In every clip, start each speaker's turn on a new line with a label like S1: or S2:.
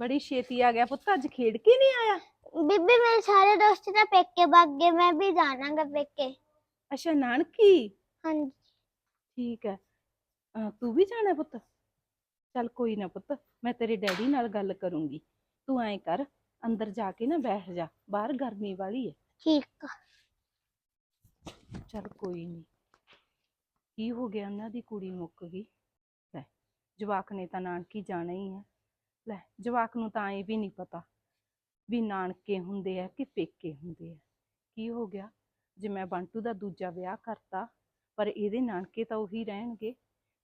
S1: ਬੜੀ ਛੇਤੀ ਆ ਗਿਆ ਪੁੱਤ ਅੱਜ ਖੇਡ ਕੇ ਨਹੀਂ ਆਇਆ?
S2: ਬੀਬੀ ਮੇਰੇ ਸਾਰੇ ਦੋਸਤ ਤਾਂ ਪੇਕੇ ਭੱਗ ਗਏ ਮੈਂ ਵੀ ਜਾਣਾਗਾ ਪੇਕੇ।
S1: ਅੱਛਾ ਨਾਨਕੀ?
S2: ਹਾਂਜੀ।
S1: ਠੀਕ ਹੈ। ਅਹ ਤੂੰ ਵੀ ਜਾਣਾ ਪੁੱਤ? ਚੱਲ ਕੋਈ ਨਾ ਪੁੱਤ ਮੈਂ ਤੇਰੇ ਡੈਡੀ ਨਾਲ ਗੱਲ ਕਰੂੰਗੀ। ਤੂੰ ਐਂ ਕਰ ਅੰਦਰ ਜਾ ਕੇ ਨਾ ਬੈਠ ਜਾ ਬਾਹਰ ਗਰਮੀ ਵਾਲੀ ਹੈ।
S2: ਠੀਕ ਆ।
S1: ਚੱਲ ਕੋਈ ਨਹੀਂ ਕੀ ਹੋ ਗਿਆ ਉਹਨਾਂ ਦੀ ਕੁੜੀ ਮੁੱਕ ਗਈ? ਲੈ ਜਵਾਕ ਨੇ ਤਾਂ ਨਾਨਕੀ ਜਾਣਾ ਹੀ ਹੈ। ਲੈ, ਜਵਾਕ ਨੂੰ ਤਾਂ ਇਹ ਵੀ ਨਹੀਂ ਪਤਾ ਵੀ ਨਾਨਕੇ ਹੁੰਦੇ ਆ ਕਿ ਪੇਕੇ ਹੁੰਦੇ ਆ। ਕੀ ਹੋ ਗਿਆ? ਜੇ ਮੈਂ ਬੰਟੂ ਦਾ ਦੂਜਾ ਵਿਆਹ ਕਰਤਾ, ਪਰ ਇਹਦੇ ਨਾਨਕੇ ਤਾਂ ਉਹੀ ਰਹਿਣਗੇ।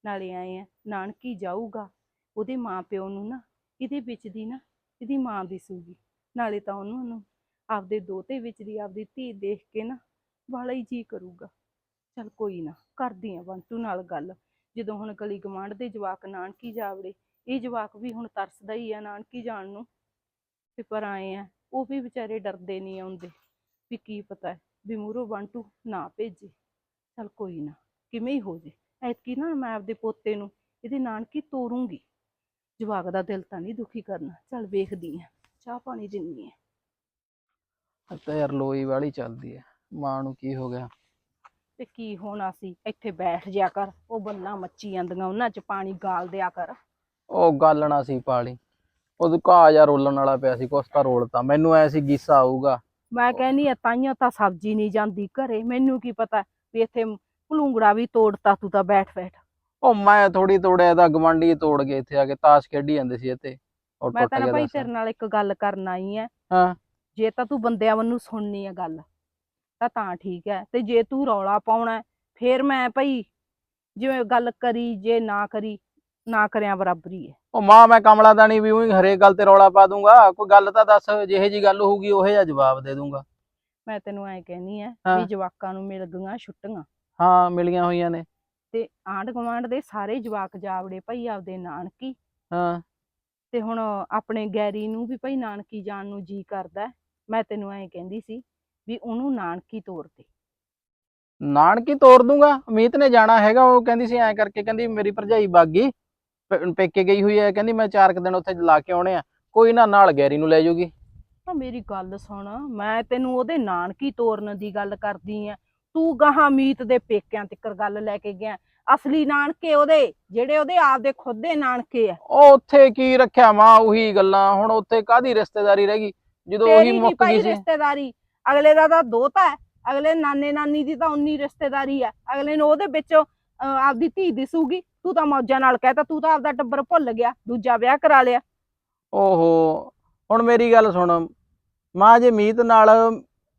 S1: ਨਾਲੇ ਆਏ ਆ, ਨਾਨਕੀ ਜਾਊਗਾ। ਉਹਦੇ ਮਾਂ ਪਿਓ ਨੂੰ ਨਾ, ਇਹਦੇ ਵਿੱਚ ਦੀ ਨਾ, ਇਹਦੀ ਮਾਂ ਦਿਸੂਗੀ। ਨਾਲੇ ਤਾਂ ਉਹਨੂੰ ਨੂੰ ਆਪਦੇ ਦੋਤੇ ਵਿੱਚ ਦੀ ਆਪਦੀ ਧੀ ਦੇਖ ਕੇ ਨਾ ਵਾਲਾ ਹੀ ਜੀ ਕਰੂਗਾ। ਚਲ ਕੋਈ ਨਾ, ਕਰਦੀ ਆ ਬੰਟੂ ਨਾਲ ਗੱਲ। ਜਦੋਂ ਹੁਣ ਗਲੀ ਗਵਾਂਢ ਦੇ ਜਵਾਕ ਨਾਨਕੀ ਜਾਵੜੇ ਇਹ ਜਵਾਕ ਵੀ ਹੁਣ ਤਰਸਦਾ ਹੀ ਆ ਨਾਨਕੀ ਜਾਣ ਨੂੰ ਤੇ ਪਰ ਆਏ ਆ ਉਹ ਵੀ ਵਿਚਾਰੇ ਡਰਦੇ ਨਹੀਂ ਆਉਂਦੇ ਵੀ ਕੀ ਪਤਾ ਹੈ ਵੀ ਮੂਹਰੋਂ ਬੰਟੂ ਨਾ ਭੇਜੇ। ਚਲ ਕੋਈ ਨਾ ਕਿਵੇਂ ਹੀ ਹੋ ਜੇ ਐਤਕੀ ਨਾ ਮੈਂ ਆਪਦੇ ਪੋਤੇ ਨੂੰ ਇਹਦੇ ਨਾਨਕੀ ਤੋਰੂੰਗੀ। ਜਵਾਕ ਦਾ ਦਿਲ ਤਾਂ ਨਹੀਂ ਦੁਖੀ ਕਰਨਾ ਚਲ ਵੇਖਦੀ ਆ ਚਾਹ ਪਾਣੀ ਦਿੰਨੀ ਆ।
S3: ਅੱਜ ਤਾਂ ਯਾਰ ਲੋਈ ਵਾਲੀ ਚੱਲਦੀ ਐ ਮਾਂ ਨੂੰ ਕੀ ਹੋ ਗਿਆ?
S1: ਤੇ ਕੀ ਹੋਣਾ ਸੀ ਇੱਥੇ ਬੈਠ ਜਿਆ ਕਰ ਉਹ ਬੱਲਾਂ ਮੱਚੀ ਜਾਂਦੀਆਂ ਉਹਨਾਂ 'ਚ ਪਾਣੀ ਗਾਲ ਦਿਆ ਕਰ।
S3: ਉਹ ਗਾਲਣਾ ਸੀ ਪਾਲੀ ਉਹ ਘਾਹ ਜਾਂ ਰੋਲਣ ਵਾਲਾ ਪਿਆ ਸੀ ਕੁਛ ਤਾਂ ਰੋਲਤਾ। ਮੈਨੂੰ ਐ ਸੀ ਗੀਸਾ ਆਊਗਾ।
S1: ਮੈਂ ਕਹਿੰਨੀ ਆ ਤਾਈਆਂ ਤਾਂ ਸਬਜ਼ੀ ਨਹੀਂ ਜਾਂਦੀ ਘਰੇ। ਮੈਨੂੰ ਕੀ ਪਤਾ ਵੀ ਇੱਥੇ ਭਲੂੰਗੜਾ ਵੀ ਤੋੜਤਾ ਤੂੰ ਤਾਂ ਬੈਠ ਬੈਠ।
S3: ਉਹ ਮੈਂ ਥੋੜੀ ਤੋੜਿਆ ਤਾਂ ਗਵਾਂਢੀ ਤੋੜ ਗਏ ਇੱਥੇ ਆ ਕੇ ਤਾਸ਼ ਖੇਡੀ ਜਾਂਦੇ ਸੀ ਇੱਥੇ। ਉਹ
S1: ਮੈਂ
S3: ਟੁੱਟ
S1: ਤਾਂ ਨਾ
S3: ਗਿਆ
S1: ਭਾਈ ਤੇਰੇ ਨਾਲ ਇੱਕ ਗੱਲ ਕਰਨ ਆਈ ਐ।
S3: ਹਾਂ।
S1: ਜੇ ਤਾਂ ਤੂੰ ਬੰਦਿਆਂ ਵੱਲੋਂ ਸੁਣਨੀ ਆ ਗੱਲ ਤਾਂ ਤਾਂ ਠੀਕ ਹੈ ਤੇ ਜੇ ਤੂੰ ਰੌਲਾ ਪਾਉਣਾ ਹੈ, ਫੇਰ ਮੈਂ ਭਾਈ ਜਿਵੇਂ ਗੱਲ ਕਰੀ ਜੇ ਨਾ ਕਰੀ ਨਾ ਕਰਿਆ ਬਰਾਬਰੀ ਹੈ
S3: ਉਹ ਮਾਂ ਮੈਂ ਕਮਲਾ ਦਾ ਨਹੀਂ ਵੀ ਉਹੀ ਹਰੇਕ ਗੱਲ ਤੇ ਰੌਲਾ ਪਾ ਦੂੰਗਾ। ਕੋਈ ਗੱਲ ਤਾਂ ਦੱਸ ਜਿਹੇ ਜੀ ਗੱਲ ਹੋਊਗੀ ਉਹੇ ਜਿਹਾ ਜਵਾਬ ਦੇ ਦੂੰਗਾ।
S1: ਮੈਂ ਤੈਨੂੰ ਐਂ ਕਹਿਨੀ
S3: ਹਾਂ।
S1: ਵੀ ਜਵਾਕਾਂ ਨੂੰ ਮਿਲ ਗਈਆਂ ਛੁੱਟੀਆਂ।
S3: ਹਾਂ ਮਿਲੀਆਂ ਹੋਈਆਂ ਨੇ।
S1: ਤੇ ਆਂਢ ਗੁਆਂਢ ਦੇ ਸਾਰੇ ਜਵਾਕ ਜਾਵੜੇ ਭਾਈ ਆਪਦੇ ਨਾਨਕੀ।
S3: ਹਾਂ।
S1: ਤੇ ਹੁਣ ਆਪਣੇ ਗੈਰੀ ਨੂੰ ਵੀ ਭਾਈ ਨਾਨਕੀ ਜਾਣ ਨੂੰ ਜੀ ਕਰਦਾ ਹੈ। ਮੈਂ ਤੈਨੂੰ ਐਂ ਕਹਿੰਦੀ ਸੀ ਵੀ ਉਹਨੂੰ ਨਾਨਕੀ ਤੋਰ ਦੇ।
S3: ਨਾਨਕੀ ਤੋੜ ਦੂੰਗਾ। ਅਮੀਤ ਨੇ ਜਾਣਾ ਹੈਗਾ ਉਹ ਕਹਿੰਦੀ ਸੀ ਐਂ ਕਰਕੇ ਕਹਿੰਦੀ ਮੇਰੀ ਭਰਜਾਈ ਬਾਗੀ। ਪੇਕੇ ਗਈ ਹੋਈ ਹੈ ਕਹਿੰਦੀ ਮੈਂ ਚਾਰ ਕੁ ਦਿਨ ਉੱਥੇ ਲਾ ਕੇ ਆਉਣੇ ਆ। ਕੋਈ ਨਾ ਨਾਲ ਗੈਰੀ ਨੂੰ ਲੈ ਜਾਊਗੀ
S1: ਤਾਂ ਮੇਰੀ ਗੱਲ ਸੁਣ ਮੈਂ ਤੈਨੂੰ ਉਹਦੇ ਨਾਨਕੀ ਤੋਰਨ ਦੀ ਗੱਲ ਕਰਦੀ ਆ। ਤੂੰ ਗਾਹਾਂ ਮੀਤ ਦੇ ਪੇਕਿਆਂ ਤੱਕ ਗੱਲ ਲੈ ਕੇ ਗਿਆ। ਅਸਲੀ ਨਾਨਕੇ ਉਹਦੇ ਜਿਹੜੇ ਉਹਦੇ ਆਪਦੇ ਖੁਦ ਦੇ ਨਾਨਕੇ ਆ।
S3: ਉਹ ਉੱਥੇ ਕੀ ਰੱਖਿਆ ਮਾਂ ਉਹੀ ਗੱਲਾਂ। ਹੁਣ ਉੱਥੇ ਕਾਦੀ ਰਿਸ਼ਤੇਦਾਰੀ ਰਹਿ ਗਈ? ਜਦੋਂ
S1: ਤੇਰੀ
S3: ਉਹੀ ਮੁੱਕ
S1: ਭਾਈ
S3: ਗਈ ਸੀ।
S1: ਰਿਸ਼ਤੇਦਾਰੀ। ਅਗਲੇ ਦਾ ਤਾਂ ਦੋਤਾ ਹੈ। ਅਗਲੇ ਨਾਨੇ ਨਾਨੀ ਦੀ ਤਾਂ ਉਨੀ ਰਿਸ਼ਤੇਦਾਰੀ ਹੈ ਅਗਲੇ ਨੂੰ ਉਹਦੇ ਵਿੱਚ ਅਹ, ਆਪਦੀ ਧੀ ਦਿਸੂਗੀ। ਤੂੰ ਤਾਂ ਮੌਜਾਂ ਨਾਲ ਕਹਿਤਾ ਤੂੰ ਤਾਂ ਆਪਦਾ ਟੱਬਰ ਭੁੱਲ ਗਿਆ ਦੂਜਾ ਵਿਆਹ ਕਰਾ ਲਿਆ।
S3: ਓਹੋ ਹੁਣ ਮੇਰੀ ਗੱਲ ਸੁਣ ਮਾਂ ਜੇ ਮੀਤ ਨਾਲ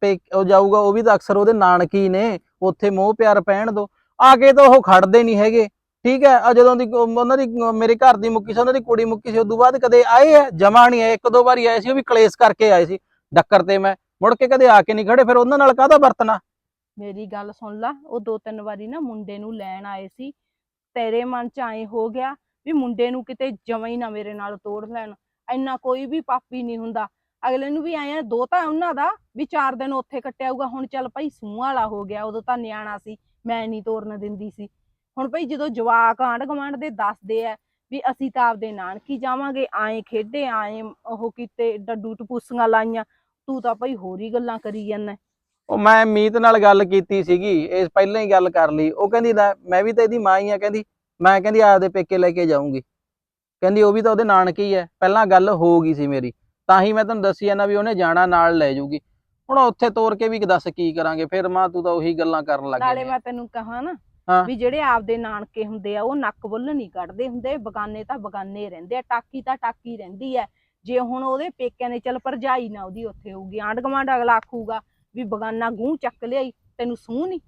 S3: ਪੇ ਉਹ ਜਾਊਗਾ ਉਹ ਵੀ ਤਾਂ ਅਕਸਰ ਉਹਦੇ ਨਾਨਕੀ ਨੇ ਉੱਥੇ ਮੋਹ ਪਿਆਰ ਪੈਣ ਦੋ। ਆ ਕੇ ਤਾਂ ਉਹ ਖੜਦੇ ਨਹੀਂ ਹੈਗੇ ਠੀਕ ਹੈ? ਆ ਜਦੋਂ ਦੀ ਉਹ- ਉਹਨਾਂ ਦੀ ਅਹ ਮੇਰੇ ਘਰ ਦੀ ਮੁੱਕੀ ਸੀ ਉਹਨਾਂ ਦੀ ਕੁੜੀ ਮੁੱਕੀ ਸੀ ਉਦੋਂ ਬਾਅਦ ਕਦੇ ਆਏ ਆ ਜਮਾ ਨਹੀਂ ਆਏ ਇੱਕ ਦੋ ਵਾਰੀ ਆਏ ਸੀ ਉਹ ਵੀ ਕਲੇਸ਼ ਕਰਕੇ ਆਏ ਸੀ ਡੱਕਰ ਤੇ ਮੈਂ। ਮੁੜ ਕੇ ਕਦੇ ਆ ਕੇ ਨਹੀਂ ਖੜੇ ਫਿਰ ਉਹਨਾਂ ਨਾਲ ਕਾਹਦਾ ਵਰਤਣਾ?
S1: ਮੇਰੀ ਗੱਲ ਸੁਣ ਲਾ ਉਹ ਦੋ ਤਿੰਨ ਵਾਰੀ ਨਾ ਮੁੰਡੇ ਨੂੰ ਲੈਣ ਆਏ ਸੀ ਤੇਰੇ ਮਨ ਚ ਐ ਹੋ ਗਿਆ ਵੀ ਮੁੰਡੇ ਨੂੰ ਕਿਤੇ ਜਮਾਂ ਹੀ ਨਾ ਮੇਰੇ ਨਾਲ ਤੋੜ ਲੈਣ, ਇੰਨਾ ਕੋਈ ਵੀ ਪਾਪੀ ਨਹੀਂ ਹੁੰਦਾ। ਅਗਲੇ ਨੂੰ ਵੀ ਆਇਆ ਦੋ ਤਾਂ ਉਹਨਾਂ ਦਾ, ਵੀ ਚਾਰ ਦਿਨ ਉੱਥੇ ਕੱਟਿਆ ਹੋਊਗਾ, ਹੁਣ ਚੱਲ ਭਾਈ ਸੂਹ ਵਾਲਾ ਹੋ ਗਿਆ, ਉਦੋਂ ਤਾਂ ਨਿਆਣਾ ਸੀ, ਮੈਂ ਨਹੀਂ ਤੋਰਨ ਦਿੰਦੀ ਸੀ। ਹੁਣ ਭਾਈ ਜਦੋਂ ਜਵਾਕ ਆਂਢ ਗੁਆਂਢ ਦੇ ਦੱਸਦੇ ਆ ਵੀ ਅਸੀਂ ਤਾਂ ਆਪਦੇ ਨਾਨਕੀ ਜਾਵਾਂਗੇ ਆਏ ਖੇਡੇ ਆਏ ਉਹ ਕੀਤੇ ਡੱਡੂ ਟਪੂਸੀਆਂ ਲਾਈਆਂ, ਤੂੰ ਤਾਂ ਭਾਈ ਹੋਰ ਹੀ ਗੱਲਾਂ ਕਰੀ ਜਾਂਦਾ।
S3: ਉਹ ਮੈਂ ਮੀਤ ਨਾਲ ਗੱਲ ਕੀਤੀ ਸੀਗੀ ਇਹ ਪਹਿਲਾਂ ਹੀ ਗੱਲ ਕਰ ਲਈ। ਉਹ ਕਹਿੰਦੀ ਲੈ ਮੈਂ ਵੀ ਤਾਂ ਇਹਦੀ ਮਾਂ ਹੀ ਆ। ਕਹਿੰਦੀ ਮੈਂ ਕਹਿੰਦੀ ਆਪਦੇ ਪੇਕੇ ਲੈ ਕੇ ਜਾਊਂਗੀ। ਕਹਿੰਦੀ ਉਹ ਵੀ ਤਾਂ ਉਹਦੇ ਨਾਨਕੇ ਹੀ ਹੈ ਪਹਿਲਾਂ ਗੱਲ ਹੋ ਗਈ ਸੀ ਮੇਰੀ। ਤਾਂ ਹੀ ਮੈਂ ਤੁਹਾਨੂੰ ਦੱਸੀ ਜਾਂਦਾ ਵੀ ਉਹਨੇ ਜਾਣਾ ਨਾਲ ਲੈ ਜਾਊਗੀ। ਹੁਣ ਉੱਥੇ ਤੋਰ ਕੇ ਵੀ ਦੱਸ ਕੀ ਕਰਾਂਗੇ? ਫਿਰ ਮਾਂ ਤੂੰ ਤਾਂ ਉਹੀ ਗੱਲਾਂ ਕਰਨ ਲੱਗ
S1: ਨਾਲੇ ਮੈਂ ਤੈਨੂੰ ਕਹਾਂ ਨਾ। ਵੀ ਜਿਹੜੇ ਆਪਦੇ ਨਾਨਕੇ ਹੁੰਦੇ ਆ ਉਹ ਨੱਕ ਬੁੱਲ ਨਹੀਂ ਕੱਢਦੇ ਹੁੰਦੇ। ਬਗਾਨੇ ਤਾਂ ਬਗਾਨੇ ਰਹਿੰਦੇ ਆ ਟਾਕੀ ਤਾਂ ਟਾਕੀ ਰਹਿੰਦੀ ਆ। ਜੇ ਹੁਣ ਉਹਦੇ ਪੇਕਿਆਂ ਨੇ ਚੱਲ ਭਰਜਾਈ ਨਾ ਉਹਦੀ ਉੱਥੇ ਹੋਊਗੀ ਆਂਢ ਗੁਆਂਢ ਅਗਲਾ ਆਖੂਗਾ ਵੀ ਬਗਾਨਾ ਗੂੰ ਚੱਕ ਲਿਆਈ ਤੈਨੂੰ ਸੂਹ ਨਹੀਂ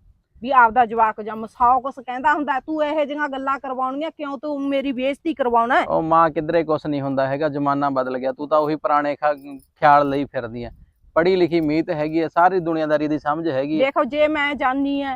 S1: ਵੀ ਆਪਦਾ ਜਵਾਕ ਜੰਮ ਸੌ ਕੁਛ ਕਹਿੰਦਾ ਹੁੰਦਾ ਤੂੰ ਇਹੋ ਜਿਹੀਆਂ ਗੱਲਾਂ ਕਰਵਾਉਣੀਆਂ ਕਿਉਂ ਤੂੰ ਮੇਰੀ ਬੇਇੱਜ਼ਤੀ ਕਰਵਾਉਣਾ?
S3: ਉਹ ਮਾਂ ਕਿਧਰੇ ਕੁਛ ਨਹੀਂ ਹੁੰਦਾ ਹੈਗਾ ਜ਼ਮਾਨਾ ਬਦਲ ਗਿਆ ਤੂੰ ਤਾਂ ਉਹੀ ਪੁਰਾਣੇ ਖਿਆਲ ਲਈ ਫਿਰਦੀ ਆ ਪੜ੍ਹੀ ਲਿਖੀ ਮੀਤ ਹੈਗੀ ਹੈ ਸਾਰੀ ਦੁਨੀਆਦਾਰੀ ਦੀ ਸਮਝ ਹੈਗੀ
S1: ਦੇਖੋ ਜੇ ਮੈਂ ਜਾਨੀ ਐ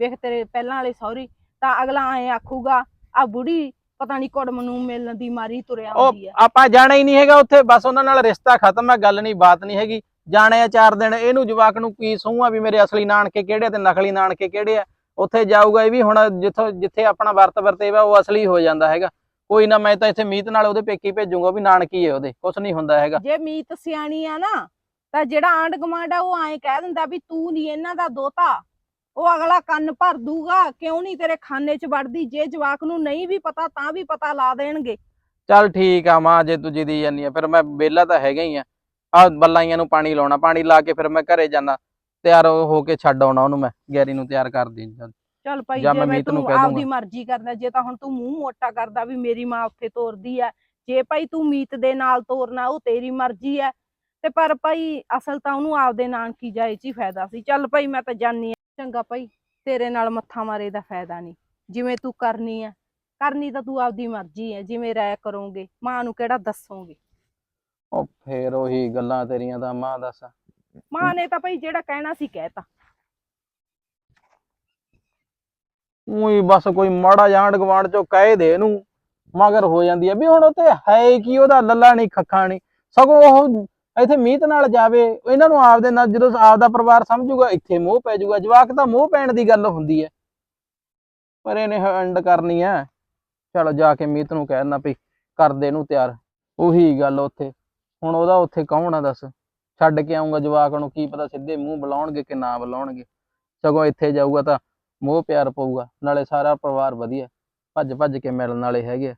S1: ਵੇਖ ਤੇਰੇ ਪਹਿਲਾਂ ਵਾਲੇ ਸਹੁਰੀ ਤਾਂ ਅਗਲਾ ਐ ਆਖੂਗਾ ਆ ਬੁੜੀ ਪਤਾ ਨਹੀਂ ਕੁੜਮ ਨੂੰ ਮਿਲਣ ਦੀ ਮਾਰੀ ਤੁਰਿਆ ਹੁੰਦੀ ਐ।
S3: ਆਪਾਂ ਜਾਣਾ ਹੀ ਨਹੀਂ ਹੈਗਾ ਉੱਥੇ ਬਸ ਉਹਨਾਂ ਨਾਲ ਰਿਸ਼ਤਾ ਖਤਮ ਹੈ ਗੱਲ ਨਹੀਂ ਬਾਤ ਨਹੀਂ ਹੈਗੀ। ਜਾਣੇ ਆ ਚਾਰ ਦਿਨ ਇਹਨੂੰ ਜਵਾਕ ਨੂੰ ਕੀ ਸੂਹਾਂ ਵੀ ਮੇਰੇ ਅਸਲੀ ਨਾਨਕੇ ਕਿਹੜੇ ਤੇ ਨਕਲੀ ਨਾਨਕੇ ਕਿਹੜੇ ਆ? ਉੱਥੇ ਜਾਊਗਾ ਇਹ ਵੀ ਹੁਣ ਜਿੱਥੋਂ ਜਿੱਥੇ ਆਪਣਾ ਵਰਤ ਵਰਤੇਵਾ ਉਹ ਅਸਲੀ ਹੋ ਜਾਂਦਾ ਹੈਗਾ। ਕੋਈ ਨਾ ਮੈਂ ਤਾਂ ਇੱਥੇ ਮੀਤ ਨਾਲ ਉਹਦੇ ਪੇਕੀ ਭੇਜੂਗਾ ਵੀ ਨਾਨਕੀ ਹੈ ਉਹਦੇ ਕੁਛ ਨਹੀਂ ਹੁੰਦਾ ਹੈਗਾ।
S1: ਜੇ ਮੀਤ ਸਿਆਣੀ ਆ ਨਾ ਤਾਂ ਜਿਹੜਾ ਆਂਡ ਗਮਾਂਡ ਆ ਉਹ ਐਂ ਕਹਿ ਦਿੰਦਾ ਵੀ ਤੂੰ ਨਹੀਂ ਇਹਨਾਂ ਦਾ ਦੋਤਾ। ਉਹ ਅਗਲਾ ਕੰਨ ਭਰ ਦੂਗਾ ਕਿਉਂ ਨਹੀਂ ਤੇਰੇ ਖਾਨੇ 'ਚ ਵੜਦੀ? ਜੇ ਜਵਾਕ ਨੂੰ ਨਹੀਂ ਵੀ ਪਤਾ ਤਾਂ ਵੀ ਪਤਾ ਲਾ ਦੇਣਗੇ।
S3: ਚੱਲ ਠੀਕ ਆ ਮਾਂ ਜੇ ਤੂੰ ਜਿੱਦੀ ਜਾਨੀ ਆ ਫਿਰ ਮੈਂ ਵਿਹਲਾ ਤਾਂ ਹੈਗਾ ਹੀ ਆ। ਆ ਬੱਲਾਈਆਂ ਨੂੰ ਪਾਣੀ ਲਾਉਣਾ ਪਾਣੀ ਲਾ ਕੇ ਫਿਰ ਮੈਂ ਘਰੇ ਜਾਣਾ ਤਿਆਰ ਹੋ ਕੇ ਛੱਡ ਆਉਣਾ ਉਹਨੂੰ ਮੈਂ ਗੈਰੀ ਨੂੰ ਤਿਆਰ ਕਰ ਦੇ
S1: ਚੱਲ ਭਾਈ
S3: ਜਾਂ ਮੈਂ
S1: ਤੂੰ ਆਪਦੀ। ਮਰਜ਼ੀ ਕਰਦਾ ਜੇ ਤਾਂ ਹੁਣ ਤੂੰ ਮੂੰਹ ਮੋਟਾ ਕਰਦਾ ਵੀ ਮੇਰੀ ਮਾਂ ਉੱਥੇ ਤੋਰਦੀ ਆ। ਜੇ ਭਾਈ ਤੂੰ ਮੀਤ ਦੇ ਨਾਲ ਤੋਰਨਾ ਉਹ ਤੇਰੀ ਮਰਜ਼ੀ ਆ। ਤੇ ਪਰ ਭਾਈ ਅਸਲ ਤਾਂ ਉਹਨੂੰ ਆਪਦੇ ਨਾਨਕੀ ਜਾਏ ਚ ਹੀ ਫਾਇਦਾ ਸੀ। ਚੱਲ ਭਾਈ ਮੈਂ ਤਾਂ ਜਾਨੀ ਆ। ਚੰਗਾ ਭਾਈ ਤੇਰੇ ਨਾਲ ਮੱਥਾ ਮਾਰੇ ਦਾ ਫਾਇਦਾ ਨਹੀਂ। ਜਿਵੇਂ ਤੂੰ ਕਰਨੀ ਆ ਕਰਨੀ ਤਾਂ ਤੂੰ ਆਪਦੀ ਮਰਜ਼ੀ ਹੈ ਜਿਵੇਂ ਰਾਇ ਕਰੋਗੇ ਮਾਂ ਨੂੰ ਕਿਹੜਾ ਦੱਸੋਗੇ?
S3: ਉਹ ਫੇਰ ਉਹੀ ਗੱਲਾਂ ਤੇਰੀਆਂ ਤਾਂ ਮਾਂ ਦੱਸ।
S1: ਮਾਂ ਨੇ ਤਾਂ ਭਾਈ ਜਿਹੜਾ ਕਹਿਣਾ ਸੀ ਕਹਿਤਾ
S3: ਉਹੀ ਬਸ ਕੋਈ ਮਾੜਾ ਜਾਂਡ ਗਵਾਂਡ ਚੋਂ ਕਹਿ ਦੇ ਇਹਨੂੰ। ਮਗਰ ਹੋ ਜਾਂਦੀ ਆ ਵੀ ਹੁਣ ਉਹ ਤੇ ਹੈ ਕੀ ਉਹਦਾ ਲੱਲਾ ਨਹੀਂ ਖੱਖਾ ਨਹੀਂ ਸਗੋਂ ਉਹ ਇੱਥੇ ਮੀਤ ਨਾਲ ਜਾਵੇ ਇਹਨਾਂ ਨੂੰ ਆਪਦੇ ਨਾਲ ਜਦੋਂ ਆਪਦਾ ਪਰਿਵਾਰ ਸਮਝੂਗਾ ਇੱਥੇ ਮੋਹ ਪੈ ਜਾਊਗਾ ਜਵਾਕ ਤਾਂ ਮੋਹ ਪੈਣ ਦੀ ਗੱਲ ਹੁੰਦੀ ਹੈ ਪਰ ਇਹਨੇ ਐਂਡ ਕਰਨੀ ਹੈ ਚਲੋ ਜਾ ਕੇ ਮੀਤ ਨੂੰ ਕਹਿ ਦੇਣਾ ਵੀ ਕਰ ਦੇ ਇਹਨੂੰ ਤਿਆਰ। ਉਹੀ ਗੱਲ ਉੱਥੇ। ਹੁਣ ਉਹਦਾ ਉੱਥੇ ਕੌਣ ਆ ਦੱਸ? ਛੱਡ ਕੇ ਆਉਂਗਾ ਜਵਾਕ ਨੂੰ ਕੀ ਪਤਾ ਸਿੱਧੇ ਮੂੰਹ ਬੁਲਾਉਣਗੇ ਕਿ ਨਾ ਬੁਲਾਉਣਗੇ। ਸਗੋਂ ਇੱਥੇ ਜਾਊਗਾ ਤਾਂ ਮੋਹ ਪਿਆਰ ਪਊਗਾ ਨਾਲੇ ਸਾਰਾ ਪਰਿਵਾਰ ਵਧੀਆ ਭੱਜ ਭੱਜ ਕੇ ਮਿਲਣ ਵਾਲੇ ਹੈਗੇ ਆ।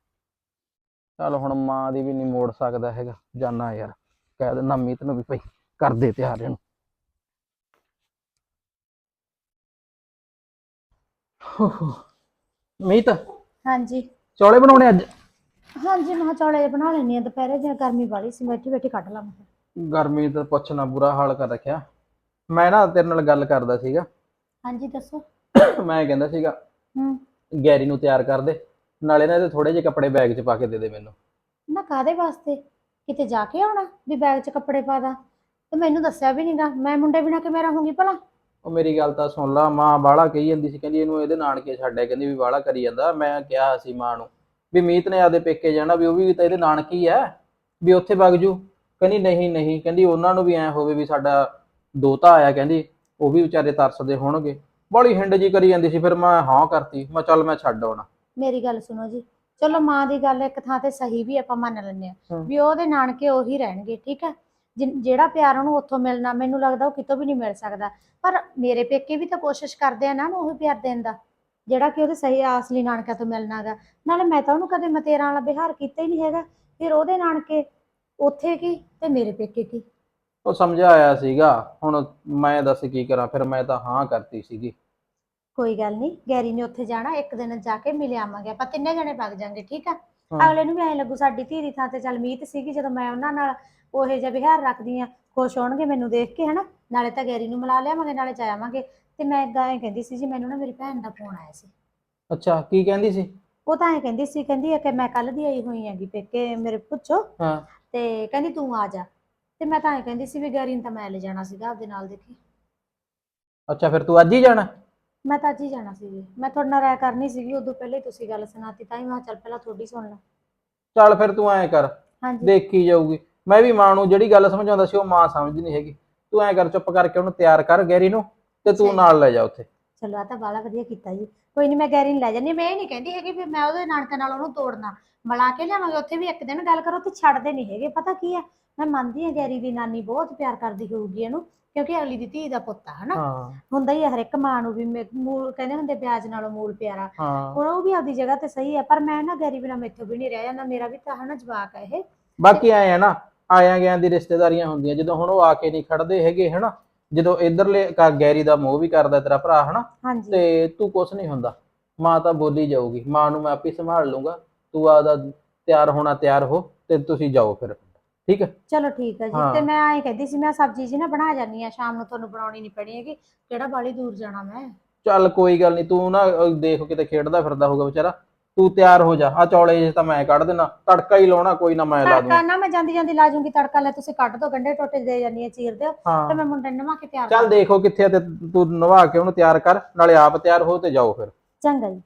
S3: ਚੱਲ ਹੁਣ ਮਾਂ ਦੀ ਵੀ ਨਹੀਂ ਮੋੜ ਸਕਦਾ ਹੈਗਾ ਜਾਨਾ ਯਾਰ ਕਹਿ ਦਿੰਦਾ ਮੀਤ ਨੂੰ ਵੀ ਭਈ ਕਰ ਦੇ ਤਿਆਰ ਇਹਨੂੰ। ਮੀਤ
S2: ਹਾਂਜੀ।
S3: ਚੌਲੇ ਬਣਾਉਣੇ ਅੱਜ?
S2: ਹਾਂਜੀ ਮੈਂ ਕਿਹਾ ਚੌਲੇ ਜਿਹੇ ਬਣਾ ਲੈਣੀ ਆ ਦੁਪਹਿਰੇ ਜੇ ਗਰਮੀ ਵਾਲੀ ਸੀ ਬੈਠੀ ਬੈਠੀ ਕੱਢ ਲਾਂ ਮੈਂ ਕਿਹਾ।
S3: ਗਰਮੀ ਤਾਂ ਪੁੱਛਣਾ ਬੁਰਾ ਹਾਲ ਕਰ ਰੱਖਿਆ। ਮੈਂ ਨਾ ਤੇਰੇ ਨਾਲ ਗੱਲ ਕਰਦਾ ਸੀਗਾ।
S2: ਹਾਂਜੀ ਦੱਸੋ।
S3: ਮੈਂ ਕਹਿੰਦਾ ਸੀਗਾ
S2: ਹੂੰ।
S3: ਗੈਰੀ ਨੂੰ ਤਿਆਰ ਕਰ ਦੇ ਨਾਲੇ ਨਾ ਇਹਦੇ ਥੋੜੇ ਜਿਹੇ ਕੱਪੜੇ ਬੈਗ 'ਚ ਪਾ ਕੇ ਦੇ ਦੇ ਮੈਨੂੰ।
S2: ਨਾ ਕਾਦੇ ਵਾਸਤੇ? ਕਿਤੇ ਜਾ ਕੇ ਆਉਣਾ ਵੀ ਬੈਗ 'ਚ ਕੱਪੜੇ ਪਾ ਦਾ? ਤੇ ਮੈਨੂੰ ਦੱਸਿਆ ਵੀ ਨਹੀਂਗਾ ਮੈਂ ਮੁੰਡੇ ਬਿਨਾ ਕਿਵੇਂ ਰਹੂੰਗੀ ਭਲਾ?
S3: ਉਹ ਮੇਰੀ ਗੱਲ ਤਾਂ ਸੁਣ ਲਾ ਮਾਂ ਬਾਹਲਾ ਕਹੀ ਜਾਂਦੀ ਸੀ ਕਹਿੰਦੀ ਇਹਨੂੰ ਇਹਦੇ ਨਾਨਕੇ ਛੱਡਿਆ ਕਹਿੰਦੀ ਵੀ ਬਾਹਲਾ ਕਰੀ ਜਾਂਦਾ ਮੈਂ ਕਿਹਾ ਸੀ ਮਾਂ ਨੂੰ। ਵੀ ਮੀਤ ਨੇ ਆਦੇ ਪੇਕੇ ਜਾਣਾ ਵੀ ਉਹ ਵੀ ਤਾਂ ਇਹਦੇ ਨਾਨਕੀ ਐ ਵੀ ਉੱਥੇ ਵਗ ਜੂ ਕਹਿੰਦੀ ਨਹੀਂ ਨਹੀਂ। ਕਹਿੰਦੀ ਉਹਨਾਂ ਨੂੰ ਵੀ ਐ ਹੋਵੇ ਵੀ ਸਾਡਾ ਦੋਤਾ ਆਇਆ। ਕਹਿੰਦੀ ਉਹ ਵੀ ਵਿਚਾਰੇ ਤਰਸਦੇ ਹੋਣਗੇ। ਬੜੀ ਹਿੰਡ ਜੀ ਕਰੀ ਜਾਂਦੀ ਸੀ ਫਿਰ ਮੈਂ ਹਾਂ ਕਰਤੀ। ਮੈਂ ਚੱਲ ਮੈਂ ਛੱਡ ਆਉਣਾ।
S2: ਮੇਰੀ ਗੱਲ ਸੁਣੋ ਜੀ। ਚਲੋ ਮਾਂ ਦੀ ਗੱਲ ਇੱਕ ਥਾਂ ਤੇ ਸਹੀ ਵੀ ਆਪਾਂ ਮੰਨ ਲੈਂਦੇ ਆ
S3: ਹਾਂ।
S2: ਵੀ ਉਹਦੇ ਨਾਨਕੇ ਉਹੀ ਰਹਿਣਗੇ ਠੀਕ ਹੈ? ਜਿਨ- ਜਿਹੜਾ ਪਿਆਰ ਉਹਨੂੰ ਉੱਥੋਂ ਮਿਲਣਾ ਮੈਨੂੰ ਲੱਗਦਾ ਉਹ ਕਿਤੋਂ ਵੀ ਨਹੀਂ ਮਿਲ ਸਕਦਾ। ਪਰ ਮੇਰੇ ਪੇਕੇ ਵੀ ਤਾਂ ਕੋਸ਼ਿਸ਼ ਕਰਦੇ ਆ ਨਾ ਉਹਨੂੰ ਉਹੀ ਪਿਆਰ ਦੇਣ ਦਾ। ਜਿਹੜਾ ਕਿ ਉਹਦੇ ਸਹੀ ਅਸਲੀ ਨਾਨਕਿਆਂ ਤੋਂ ਮਿਲਣਾਗਾ ਨਾਲੇ ਮੈਂ ਤਾਂ ਉਹਨੂੰ ਕਦੇ ਮਤੇਰਾਂ ਵਾਲਾ ਵਿਹਾਰ ਕੀਤਾ ਹੀ ਨਹੀਂ ਹੈਗਾ। ਫਿਰ ਉਹਦੇ ਨਾਨਕੇ ਉੱਥੇ ਕੀ ਤੇ ਮੇਰੇ ਪੇਕੇ ਕੀ?
S3: ਉਹ ਸਮਝਾਇਆ ਸੀਗਾ। ਹੁਣ ਮੈਂ ਦੱਸ ਕੀ ਕਰਾਂ? ਫਿਰ ਮੈਂ ਤਾਂ ਹਾਂ ਕਰਤੀ ਸੀਗੀ।
S2: ਕੋਈ ਗੱਲ ਨਹੀਂ ਗੈਰੀ ਨੇ ਉੱਥੇ ਜਾਣਾ ਇੱਕ ਦਿਨ ਜਾ ਕੇ ਮਿਲ ਆਵਾਂਗੇ। ਆਪਾਂ ਤਿੰਨੇ ਜਣੇ ਵਗ ਜਾਾਂਗੇ ਠੀਕ ਆ?
S3: ਹਾਂ।
S2: ਅਗਲੇ ਨੂੰ ਵੀ ਐਂ ਲੱਗੂ ਸਾਡੀ ਧੀ ਦੀ ਥਾਂ ਤੇ ਚੱਲ ਮੀਤ ਸੀਗੀ ਜਦੋਂ ਮੈਂ ਉਹਨਾਂ ਨਾਲ ਉਹੇ ਜਿਹਾ ਵਿਹਾਰ ਰੱਖਦੀ ਆ। ਖੁਸ਼ ਹੋਣਗੇ ਮੈਨੂੰ ਦੇਖ ਕੇ ਹਨਾ? ਨਾਲੇ ਤਾਂ ਗੈਰੀ ਨੂੰ ਮਿਲਾ ਲਿਆਵਾਂਗੇ ਨਾਲੇ ਜਾ ਆਵਾਂਗੇ। ਤੇ ਮੈਂ ਏਦਾਂ ਐਂ ਕਹਿੰਦੀ ਸੀ ਜੀ ਮੈਨੂੰ ਨਾ ਮੇਰੀ ਭੈਣ ਦਾ ਫੋਨ ਆਇਆ ਸੀ।
S3: ਅੱਛਾ ਕੀ ਕਹਿੰਦੀ ਸੀ?
S2: ਉਹ ਤਾਂ ਐਂ ਕਹਿੰਦੀ ਸੀ ਕਹਿੰਦੀ ਆ ਕਿ ਮੈਂ ਕੱਲ ਦੀ ਆਈ ਹੋਈ ਹੈਗੀ ਪੇਕੇ ਮੇਰੇ ਪੁੱਛੋ।
S3: ਹਾਂ।
S2: ਤੇ ਕਹਿੰਦੀ ਤੂੰ ਆ ਜਾ। ਤੇ ਮੈਂ ਤਾਂ ਐਂ ਕਹਿੰਦੀ ਸੀ ਵੀ ਗੈਰੀ ਨੂੰ ਤਾਂ ਮੈਂ ਲੈ ਜਾਣਾ ਸੀਗਾ ਆਪਦੇ ਨਾਲ ਦੇਖੀ।
S3: ਅੱਛਾ ਫਿਰ ਤੂੰ ਅੱਜ ਹੀ ਜਾਣਾ?
S2: ਮੈਂ ਤਾਂ ਅੱਜ ਹੀ ਜਾਣਾ ਸੀ ਜੀ। ਮੈਂ ਤੁਹਾਡੇ ਨਾਲ ਰਾਇ ਕਰਨੀ ਸੀਗੀ ਉਦੋਂ ਪਹਿਲੇ ਹੀ ਤੁਸੀਂ ਗੱਲ ਸੁਣਾਤੀ ਤਾਂ ਹੀ ਮੈਂ ਕਿਹਾ ਚੱਲ ਪਹਿਲਾਂ ਤੁਹਾਡੀ ਸੁਣ ਲਾਂ।
S3: ਚੱਲ ਫਿਰ ਤੂੰ ਐਂ ਕਰ
S2: ਹਾਂਜੀ।
S3: ਦੇਖੀ ਜਾਊਗੀ। ਮੈਂ ਵੀ ਮਾਂ ਨੂੰ ਜਿਹੜੀ ਗੱਲ ਸਮਝਾਉਂਦਾ ਸੀ ਉਹ ਮਾਂ ਸਮਝਦੀ ਨਹੀਂ ਹੈਗੀ। ਤੂੰ ਐਂ ਕਰ ਚੁੱਪ ਕਰਕੇ ਉਹਨੂੰ ਤਿਆਰ ਕਰ ਗੈਰੀ ਨੂੰ। ਤੇ ਤੂੰ। ਨਾਲ ਲੈ ਜਾ ਉੱਥੇ।
S2: ਚਲੋ ਆ ਤਾਂ ਬਾਲਾ ਵਧੀਆ ਕੀਤਾ ਜੀ। ਕੋਈ ਨਹੀਂ ਮੈਂ ਗੈਰੀ ਨੂੰ ਲੈ ਹਾਂ। ਮੈਂ ਇਹ ਨਹੀਂ ਕਹਿੰਦੀ ਹੈਗੀ ਵੀ ਮੈਂ ਉਹਦੇ ਨਾਨਕੇ ਨਾਲ ਉਹਨੂੰ ਤੋੜਨਾ। ਮਿਲਾ ਕੇ ਲਿਆਵਾਂਗੇ ਉੱਥੇ ਵੀ ਇੱਕ ਦਿਨ ਗੱਲ ਕਰੋ ਤੇ ਛੱਡਦੇ ਨਹੀਂ ਹੈਗੇ। ਪਤਾ ਕੀ ਹੈ ਮੈਂ ਮੰਨਦੀ ਹਾਂ ਗੈਰੀ ਦੀ ਨਾਨੀ ਬਹੁਤ ਪਿਆਰ ਕਰਦੀ ਹੋਊਗੀ ਇਹਨੂੰ ਕਿਉਂਕਿ ਅਗਲੀ ਦੀ ਧੀ ਦਾ ਪੁੱਤ ਆ ਹਨਾ?
S3: ਹਾਂ।
S2: ਹੁੰਦਾ ਹੀ ਹੈ ਹਰ ਇੱਕ ਮਾਂ ਨੂੰ ਵੀ ਮੇ- ਮੂਲ ਕਹਿੰਦੇ ਹੁੰਦੇ ਵਿਆਜ ਨਾਲੋਂ ਮੂਲ ਪਿਆਰਾ।
S3: ਹਾਂ।
S2: ਹੁਣ ਉਹ ਵੀ ਆਪਦੀ ਜਗ੍ਹਾ ਤੇ ਸਹੀ ਹੈ ਪਰ ਮੈਂ ਨਾ ਗੈਰੀ ਬਿਨਾ ਮੈਥੋਂ ਵੀ ਨਹੀਂ ਰਹਿ ਜਾਂਦਾ ਮੇਰਾ ਵੀ ਤਾਂ ਹਨਾ ਜਵਾਕ ਹੈ ਇਹ।
S3: ਬਾਕੀ ਐ ਆ ਨਾ ਆਇਆਂ ਗਿਆਂ ਦੀ ਰਿਸ਼ਤੇਦਾਰੀਆਂ ਹੁੰਦੀਆਂ ਜਦੋਂ ਹੁਣ ਉਹ ਆ ਕੇ ਨਹੀਂ ਖੜਦੇ ਹੈਗੇ ਹਨਾ? ਜਦੋਂ ਇਧਰਲੇ ਗੈਰੀ ਦਾ ਮੋਹ ਵੀ ਕਰਦਾ ਤੇਰਾ ਭਰਾ ਹਨਾ?
S2: ਹਾਂਜੀ।
S3: ਤੇ ਤੂੰ ਕੁਛ ਨਹੀਂ ਹੁੰਦਾ। ਮਾਂ ਤਾਂ ਬੋਲੀ ਜਾਊਗੀ ਮਾਂ ਨੂੰ ਮੈਂ ਆਪੇ ਸੰਭਾਲ ਲੂੰਗਾ ਤੂੰ ਆਦਾ ਤਿਆਰ ਹੋਣਾ ਤਿਆਰ ਹੋ ਤੇ ਤੁਸੀਂ ਜਾਓ ਫਿਰ। ਠੀਕ ਹੈ?
S2: ਚਲੋ ਠੀਕ ਹੈ ਜੀ।
S3: ਹਾਂ।
S2: ਤੇ ਮੈਂ ਐਂ ਕਹਿੰਦੀ ਸੀ ਮੈਂ ਸਬਜ਼ੀ ਜੀ ਨਾ ਬਣਾ ਜਾਨੀ ਆ ਸ਼ਾਮ ਨੂੰ ਤੁਹਾਨੂੰ ਬਣਾਉਣੀ ਨਹੀਂ ਪੈਣੀ ਹੈਗੀ। ਕਿਹੜਾ ਬਾਲੀ ਦੂਰ ਜਾਣਾ ਮੈਂ?
S3: ਚੱਲ ਕੋਈ ਗੱਲ ਨਹੀਂ ਤੂੰ ਨਾ ਅਹ, ਦੇਖ ਕਿਤੇ ਖੇਡਦਾ ਫਿਰਦਾ ਹੋਊਗਾ ਵਿਚਾਰਾ। ਤੂੰ ਤਿਆਰ ਹੋ ਜਾ। ਆ ਚੌਲੇ ਜੇ ਤਾਂ ਮੈਂ ਕੱਢ ਦੇਣਾ ਤੜਕਾ ਹੀ ਲਾਉਣਾ ਕੋਈ ਨਾ ਮੈਂ ਲਾ
S2: ਤੜਕਾ
S3: ਦੂੰ
S2: ਨਾ ਮੈਂ ਜਾਂਦੀ ਜਾਂਦੀ ਲਾ ਜੂੰਗੀ। ਤੜਕਾ ਲੈ ਤੁਸੀਂ ਕੱਢ ਦੋ ਗੰਡੇ ਟੋਟੇ ਦੇ ਜਾਨੀ ਆ ਚੀਰ ਦਿਓ। ਤੇ
S3: ਹਾਂ
S2: ਮੈਂ ਮੁੰਡੇ ਨੂੰ ਨਵਾ ਕੇ ਤਿਆਰ
S3: ਚੱਲ ਦੇਖੋ ਕਿੱਥੇ ਆ ਤੇ ਤੂੰ ਨਵਾ ਕੇ ਉਹਨੂੰ ਤਿਆਰ ਕਰ ਨਾਲੇ ਆਪ ਤਿਆਰ ਹੋ ਤੇ ਜਾਓ ਫਿਰ।
S2: ਚੰਗਾ ਜੀ।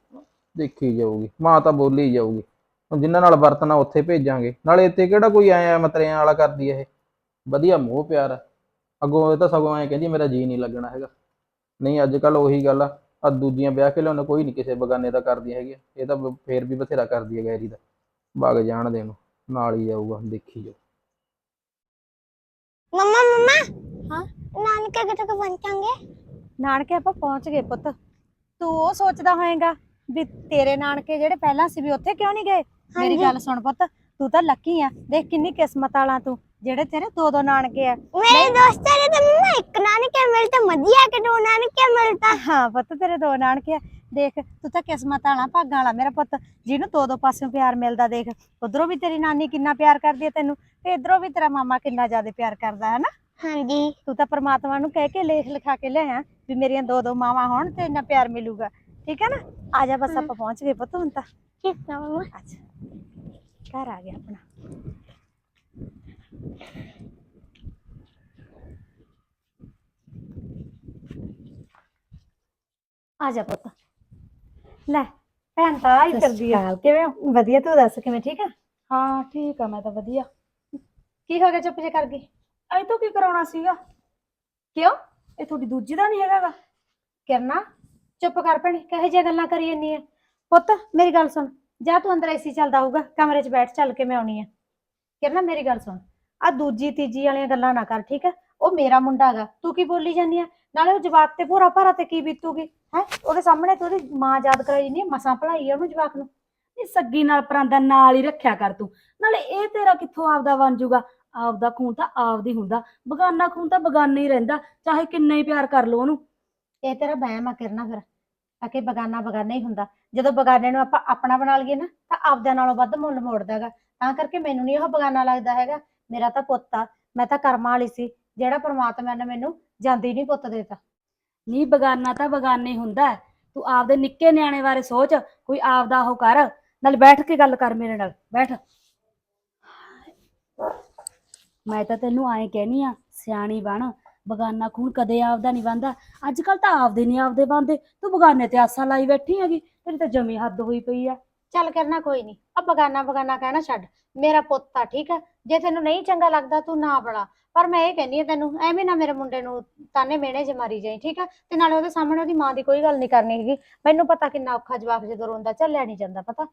S3: ਦੇਖੀ ਜਾਊਗੀ। ਮਾਂ ਤਾਂ ਬੋਲੀ ਜਾਊਗੀ। ਹੁਣ ਜਿਨ੍ਹਾਂ ਨਾਲ ਵਰਤਣਾ ਉੱਥੇ ਭੇਜਾਂਗੇ। ਨਾਲੇ ਇੱਥੇ ਕਿਹੜਾ ਕੋਈ ਐ ਮਤਰਿਆਂ ਵਾਲਾ ਕਰਦੀ ਇਹ? ਵਧੀਆ ਮੋਹ ਪਿਆਰ ਆ। ਅੱਗੋਂ ਇਹ ਤਾਂ ਸਗੋਂ ਐ ਕਹਿੰਦੀ ਮੇਰਾ ਜੀ ਨਹੀਂ ਲੱਗਣਾ ਹੈਗਾ। ਨਹੀਂ ਅੱਜ ਕੱਲ ਉਹੀ ਗੱਲ ਆ। ਆ ਦੂਜੀਆਂ ਵਿਆਹ ਕੇ ਲਿਆਉਣ ਕੋਈ ਨਹੀਂ ਕਿਸੇ ਬਗਾਨੇ ਦਾ ਕਰਦੀ ਹੈਗੀ ਇਹ ਤਾਂ ਬ- ਫੇਰ ਵੀ ਬਥੇਰਾ ਕਰਦੀ ਹੈ ਗੈਰੀ ਦਾ ਵਗ ਜਾਣ ਦੇ ਨੂੰ ਨਾਲ ਹੀ ਜਾਊਗਾ ਦੇਖੀ ਜਾ
S4: ਮੰਮਾ ਮੰਮਾ!
S2: ਹਾਂ?
S4: ਨਾਨਕੇ ਕਿਤੇ ਕੋ ਪਹੁੰਚਾਂਗੇ?
S2: ਨਾਨਕੇ ਆਪਾਂ ਪਹੁੰਚ ਗਏ ਪੁੱਤ। ਤੂੰ ਉਹ ਸੋਚਦਾ ਹੋਏਗਾ ਵੀ ਤੇਰੇ ਨਾਨਕੇ ਜਿਹੜੇ ਪਹਿਲਾਂ ਸੀ ਵੀ ਉੱਥੇ ਕਿਉਂ ਨਹੀਂ ਗਏ? ਮੇਰੀ
S4: ਹਾਂਜੀ।
S2: ਗੱਲ ਸੁਣ ਪੁੱਤ ਤੂੰ ਤਾਂ ਲੱਕੀ ਆ। ਦੇਖ ਕਿੰਨੀ ਕਿਸਮਤ ਵਾਲਾ ਤੂੰ। ਜਿਹੜੇ ਤੇਰੇ ਦੋ ਦੋ ਨਾਨਕੇ ਆ।
S4: ਮੇਰੇ ਦੋਸਤਾਂ ਨੇ ਤਾਂ ਮੰਮਾ ਇੱਕ ਨਾਨਕੇ ਮਿਲਤਾ ਵਧੀਆ ਕਿ ਦੋ ਨਾਨਕੇ ਮਿਲਤਾ
S2: ਹਾਂ ਪੁੱਤ ਤੇਰੇ ਦੋ ਨਾਨਕੇ ਆ। ਦੇਖ ਤੂੰ ਤਾਂ ਕਿਸਮਤ ਵਾਲਾ ਭਾਗਾਂ ਵਾਲਾ। ਮੇਰਾ ਪੁੱਤ ਜਿਹਨੂੰ ਦੋ ਦੋ ਪਾਸਿਓਂ ਪਿਆਰ ਮਿਲਦਾ ਦੇਖ ਉਧਰੋਂ ਵੀ ਤੇਰੀ ਨਾਨੀ ਕਿੰਨਾ ਪਿਆਰ ਕਰਦੀ ਹੈ ਤੈਨੂੰ ਤੇ ਇਧਰੋਂ ਵੀ ਤੇਰਾ ਮਾਮਾ ਕਿੰਨਾ ਜ਼ਿਆਦਾ ਪਿਆਰ ਕਰਦਾ ਹੈ ਨਾ
S4: ਹਾਂਜੀ।
S2: ਤੂੰ ਤਾਂ ਪ੍ਰਮਾਤਮਾ ਨੂੰ ਕਹਿ ਕੇ ਲੇਖ ਲਿਖਾ ਕੇ ਲਿਆਇਆ ਵੀ ਮੇਰੀਆਂ ਦੋ ਦੋ ਮਾਵਾਂ ਹੋਣ ਤੇ ਇੰਨਾ ਪਿਆਰ ਮਿਲੂਗਾ। ਠੀਕ ਹੈ ਨਾ? ਆ ਜਾ ਬਸ ਆਪਾਂ ਪਹੁੰਚ ਗਏ ਪੁੱਤ ਹੁਣ ਤਾਂ।
S4: ਠੀਕ ਹੈ ਮੰਮਾ।
S2: ਅੱਛਾ। ਘਰ ਆ ਗਿਆ ਆਪਣਾ। ਆ ਜਾ ਪੁੱਤ। ਲੈ ਭੈਣ ਤਾਂ ਆਈ ਕਰਦੀ ਆ। ਕਿਵੇਂ ਹੋ? ਵਧੀਆ ਤੂੰ ਦੱਸ ਕਿਵੇਂ ਠੀਕ ਆ?
S5: ਹਾਂ ਠੀਕ ਆ ਮੈਂ ਤਾਂ ਵਧੀਆ।
S2: ਕੀ ਹੋ ਗਿਆ ਚੁੱਪ ਜੇ ਕਰ ਗਈ?
S5: ਅਈ ਤੋਂ ਕੀ ਕਰਾਉਣਾ ਸੀਗਾ?
S2: ਕਿਉਂ?
S5: ਇਹ ਤੁਹਾਡੀ ਦੂਜੀ ਦਾ ਨਹੀਂ ਹੈਗਾਗਾ।
S2: ਕਰਨਾ ਚੁੱਪ ਕਰ ਭੈਣੇ ਕਹੇ ਜੇ ਗੱਲਾਂ ਕਰੀ ਜੰਨੀ ਆ? ਪੁੱਤ ਮੇਰੀ ਗੱਲ ਸੁਣ। ਜਾ ਤੂੰ ਅੰਦਰ ਏਸੀ ਚੱਲਦਾ ਹੋਊਗਾ ਕਮਰੇ 'ਚ ਬੈਠ ਚੱਲ ਕੇ ਮੈਂ ਆਉਣੀ ਆ। ਕਿਰਨਾ ਮੇਰੀ ਗੱਲ ਸੁਣ। ਆ ਦੂਜੀ ਤੀਜੀ ਵਾਲੀਆਂ ਗੱਲਾਂ ਨਾ ਕਰ ਠੀਕ ਆ ਉਹ ਮੇਰਾ ਮੁੰਡਾ ਹੈਗਾ ਤੂੰ ਕੀ ਬੋਲੀ ਜਾਂਦੀ ਆ? ਨਾਲੇ ਉਹ ਜਵਾਕ ਤੇ ਭੋਰਾ ਭਾਰਾ ਤੇ ਕੀ ਬੀਤੂਗੀ? ਹੈ? ਉਹਦੇ ਸਾਹਮਣੇ ਤੂੰ ਉਹਦੀ ਮਾਂ ਯਾਦ ਕਰਾਈ ਜਾਂਦੀ ਆ ਮਸਾਂ ਭਲਾਈ ਆ ਉਹਨੂੰ ਜਵਾਕ ਨੂੰ।
S5: ਨਹੀਂ ਸੱਗੀ ਨਾਲ ਪਰਾਂਦਾ ਨਾਲ ਹੀ ਰੱਖਿਆ ਕਰ ਤੂੰ। ਨਾਲੇ ਇਹ ਤੇਰਾ ਕਿੱਥੋਂ ਆਪਦਾ ਬਣ ਜਾਊਗਾ ਆਪਦਾ ਖੂਨ ਤਾਂ ਆਪਦੀ ਹੁੰਦਾ। ਬਗਾਨਾ ਖੂਨ ਤਾਂ ਬਗਾਨਾ ਹੀ ਰਹਿੰਦਾ ਚਾਹੇ ਕਿੰਨਾ ਹੀ ਪਿਆਰ ਕਰ ਲੋ ਉਹਨੂੰ।
S2: ਇਹ ਤੇਰਾ ਵਹਿਮ ਆ ਕਰਨਾ ਫਿਰ। ਅਕੇ ਬਗਾਨਾ ਬਗਾਨਾ ਹੀ ਹੁੰਦਾ। ਜਦੋਂ ਬਗਾਨੇ ਨੂੰ ਆਪਾਂ ਆਪਣਾ ਬਣਾ ਲਈਏ ਨਾ ਤਾਂ ਆਪਦਿਆਂ ਨਾਲੋਂ ਵੱਧ ਮੁੱਲ ਮੋੜਦਾ ਹੈਗਾ। ਤਾਂ ਕਰਕੇ ਮੈਨੂੰ ਨਹੀਂ ਉਹ ਬਗਾਨਾ ਲੱਗਦਾ ਹੈਗਾ। ਮੇਰਾ ਤਾਂ ਪੁੱਤ ਆ, ਮੈਂ ਤਾਂ ਕਰਮਾਂ ਵਾਲੀ ਸੀ, ਜਿਹੜਾ ਪ੍ਰਮਾਤਮਾ ਨੇ ਮੈਨੂੰ ਜਾਂਦੀ ਨਹੀਂ ਪੁੱਤ ਦੇਤਾ
S5: ਨਹੀਂ ਬਗਾਨਾ ਤਾਂ ਬਗਾਨੇ ਹੁੰਦਾ ਹੈ। ਤੂੰ ਆਪਦੇ ਨਿੱਕੇ ਨਿਆਣੇ ਬਾਰੇ ਸੋਚ, ਕੋਈ ਆਪਦਾ ਉਹ ਕਰ, ਨਾਲ ਬੈਠ ਕੇ ਗੱਲ ਕਰ ਮੇਰੇ ਨਾਲ, ਬੈਠ। ਮੈਂ ਤਾਂ ਤੈਨੂੰ ਐਂ ਕਹਿਨੀ ਆ, ਸਿਆਣੀ ਬਣ, ਬਗਾਨਾ ਖੂਨ ਕਦੇ ਆਪਦਾ ਨਹੀਂ ਬੰਦਾ ਅੱਜ ਕੱਲ ਤਾਂ ਆਪਦੇ ਨਹੀਂ ਆਪਦੇ ਬਣਦੇ, ਤੂੰ ਬਗਾਨੇ ਤੇ ਆਸਾਂ ਲਾਈ ਬੈਠੀ ਹੈਗੀ, ਤੇਰੀ ਤਾਂ ਜਮੀ ਹੱਦ ਹੋਈ ਪਈ ਆ।
S2: ਚੱਲ ਕਰਨਾ ਕੋਈ ਨਹੀਂ ਆ ਬਗਾਨਾ ਬਗਾਨਾ ਕਹਿਣਾ ਛੱਡ ਮੇਰਾ ਪੁੱਤ ਆ ਠੀਕ ਆ ਜੇ ਤੈਨੂੰ ਨਹੀਂ ਚੰਗਾ ਲੱਗਦਾ ਤੂੰ ਨਾ ਬੜਾ ਪਰ ਮੈਂ ਇਹ ਕਹਿੰਦੀ ਆ ਤੈਨੂੰ ਐਵੇਂ ਨਾ ਮੇਰੇ ਮੁੰਡੇ ਨੂੰ ਤਾਨੇ ਮਿਹਣੇ ਚ ਮਾਰੀ ਜਾਈ ਠੀਕ ਆ? ਤੇ ਨਾਲੇ ਉਹਦੇ ਸਾਹਮਣੇ ਉਹਦੀ ਮਾਂ ਦੀ ਕੋਈ ਗੱਲ ਨਹੀਂ ਕਰਨੀ ਹੈਗੀ ਮੈਨੂੰ ਪਤਾ ਕਿੰਨਾ ਔਖਾ ਜਵਾਕ ਜਦੋਂ ਰੋਂਦਾ ਝੱਲਿਆ ਨਹੀਂ ਜਾਂਦਾ ਪਤਾ।